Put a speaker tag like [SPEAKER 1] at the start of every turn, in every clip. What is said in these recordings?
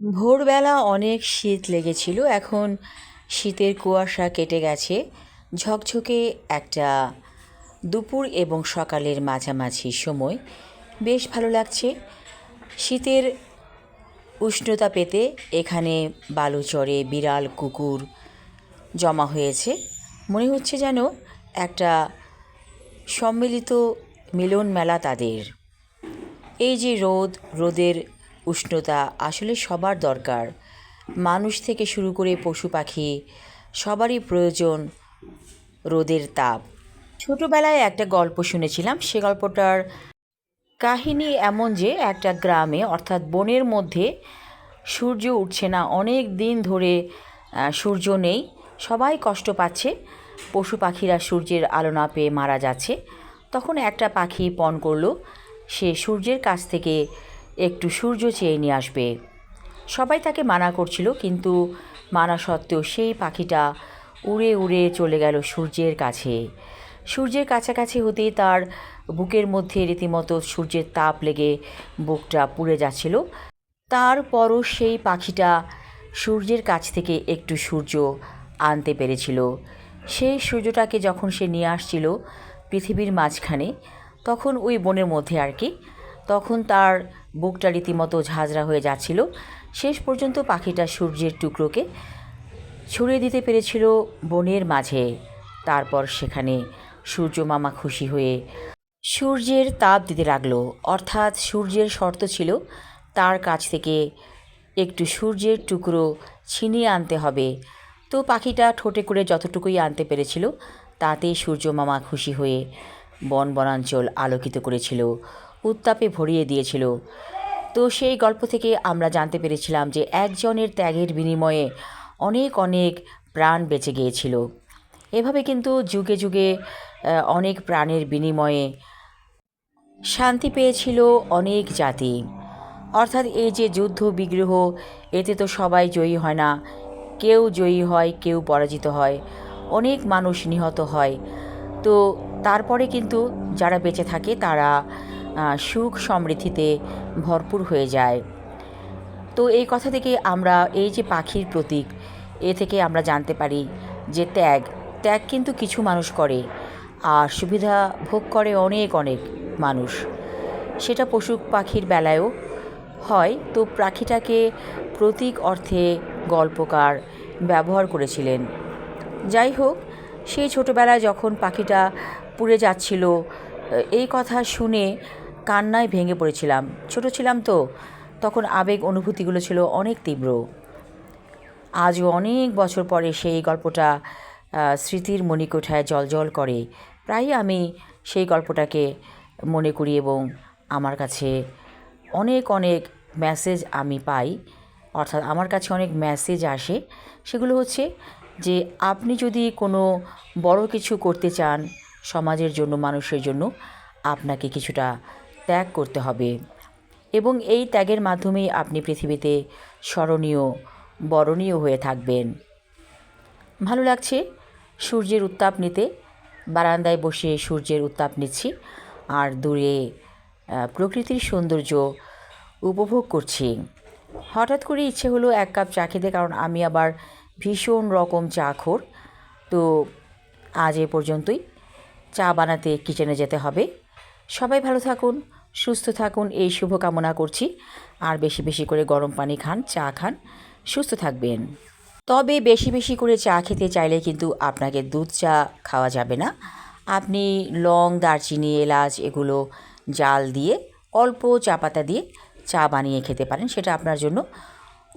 [SPEAKER 1] ভোরবেলা অনেক শীত লেগেছিল, এখন শীতের কুয়াশা কেটে গেছে। ঝকঝকে একটা দুপুর এবং সকালের মাঝামাঝি সময়। বেশ ভালো লাগছে। শীতের উষ্ণতা পেতে এখানে বালুচরে বিড়াল, কুকুর জমা হয়েছে। মনে হচ্ছে যেন একটা সম্মিলিত মিলন মেলা তাদের। এই যে রোদ, রোদের উষ্ণতা আসলে সবার দরকার। মানুষ থেকে শুরু করে পশু পাখি, সবারই প্রয়োজন রোদের তাপ। ছোটোবেলায় একটা গল্প শুনেছিলাম, সে গল্পটার কাহিনী এমন যে, একটা গ্রামে, অর্থাৎ বনের মধ্যে সূর্য উঠছে না, অনেক দিন ধরে সূর্য নেই, সবাই কষ্ট পাচ্ছে, পশু পাখিরা সূর্যের আলো না পেয়ে মারা যাচ্ছে। তখন একটা পাখি পণ করল, সে সূর্যের কাছ থেকে একটু সূর্য চেয়ে নিয়ে আসবে। সবাই তাকে মানা করছিল, কিন্তু মানা সত্ত্বেও সেই পাখিটা উড়ে উড়ে চলে গেল সূর্যের কাছে। সূর্যের কাছাকাছি হতেই তার বুকের মধ্যে রীতিমতো সূর্যের তাপ লেগে বুকটা পুড়ে যাচ্ছিল। তারপরও সেই পাখিটা সূর্যের কাছ থেকে একটু সূর্য আনতে পেরেছিল। সেই সূর্যটাকে যখন সে নিয়ে আসছিল পৃথিবীর মাঝখানে, তখন ওই বনের মধ্যে আর কি, তখন তার বুকটা রীতিমতো ঝাঁঝরা হয়ে যাচ্ছিল। শেষ পর্যন্ত পাখিটা সূর্যের টুকরোকে ছড়িয়ে দিতে পেরেছিল বনের মাঝে। তারপর সেখানে সূর্য মামা খুশি হয়ে সূর্যের তাপ দিতে লাগল। অর্থাৎ সূর্যের শর্ত ছিল, তার কাছ থেকে একটু সূর্যের টুকরো ছিনিয়ে আনতে হবে। তো পাখিটা ঠোঁটে করে যতটুকুই আনতে পেরেছিল, তাতেই সূর্য মামা খুশি হয়ে বন বনাঞ্চল আলোকিত করেছিল। উত্তাপে ভরিয়ে দিয়েছিল। তো সেই গল্প থেকে আমরা জানতে পেরেছিলাম যে একজনের ত্যাগের বিনিময়ে অনেক অনেক প্রাণ বেঁচে গিয়েছিল। এভাবে কিন্তু যুগে যুগে অনেক প্রাণের বিনিময়ে শান্তি পেয়েছিল অনেক জাতি। অর্থাৎ এই যে যুদ্ধ বিগ্রহ, এতে তো সবাই জয়ী হয় না। কেউ জয়ী হয়, কেউ পরাজিত হয়। অনেক মানুষ নিহত হয়। তো তারপরে কিন্তু যারা বেঁচে থাকে তারা সুখ সমৃদ্ধিতে ভরপুর হয়ে যায়। তো এই কথা থেকে আমরা এই যে পাখির প্রতীক, এ থেকে আমরা জানতে পারি যে ত্যাগ ত্যাগ কিন্তু কিছু মানুষ করে, আর সুবিধা ভোগ করে অনেক অনেক মানুষ। সেটা পশু পাখির বেলায়ও হয়। তো পাখিটাকে প্রতীক অর্থে গল্পকার ব্যবহার করেছিলেন। যাই হোক, সেই ছোটোবেলায় যখন পাখিটা পুড়ে যাচ্ছিল এই কথা শুনে কান্নায় ভেঙে পড়েছিলাম। ছোট ছিলাম তো। তখন আবেগ অনুভূতিগুলো ছিল অনেক তীব্র। আজও অনেক বছর পরে সেই গল্পটা স্মৃতির মণিকোঠায় জলজল করে। প্রায়ই আমি সেই গল্পটাকে মনে করি এবং আমার কাছে অনেক অনেক মেসেজ আমি পাই। অর্থাৎ আমার কাছে অনেক মেসেজ আসে। সেগুলো হচ্ছে যে, আপনি যদি কোনো বড় কিছু করতে চান সমাজের জন্য, মানুষের জন্য, আপনাকে কিছুটা ত্যাগ করতে হবে। এবং এই ত্যাগের মাধ্যমেই আপনি পৃথিবীতে স্মরণীয়, বরণীয় হয়ে থাকবেন। ভালো লাগছে সূর্যের উত্তাপ নিতে। বারান্দায় বসে সূর্যের উত্তাপ নিচ্ছি। আর দূরে প্রকৃতির সৌন্দর্য উপভোগ করছি। হঠাৎ করে ইচ্ছে হলো এক কাপ চা খেতে, কারণ আমি আবার ভীষণ রকম চা খোর তো আজ এ পর্যন্তই। চা বানাতে কিচেনে যেতে হবে। সবাই ভালো থাকুন। সুস্থ থাকুন, এই শুভ কামনা করছি। আর বেশি বেশি করে গরম পানি খান, চা খান, সুস্থ থাকবেন। তবে বেশি বেশি করে চা খেতে চাইলে কিন্তু আপনাকে দুধ চা খাওয়া যাবে না। আপনি লং দারচিনি, এলাচ এগুলো জাল দিয়ে, অল্প চা পাতা দিয়ে চা বানিয়ে খেতে পারেন, সেটা আপনার জন্য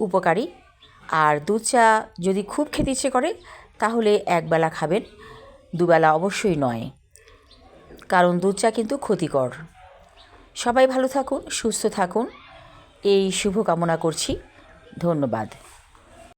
[SPEAKER 1] উপকারী। আর দুধ চা যদি খুব খেতে ইচ্ছে করে, তাহলে একবেলা খাবেন, দুবেলা অবশ্যই নয়। কারণ দুধ চা কিন্তু ক্ষতিকর। সবাই ভালো থাকুন সুস্থ থাকুন। এই শুভকামনা করছি। ধন্যবাদ।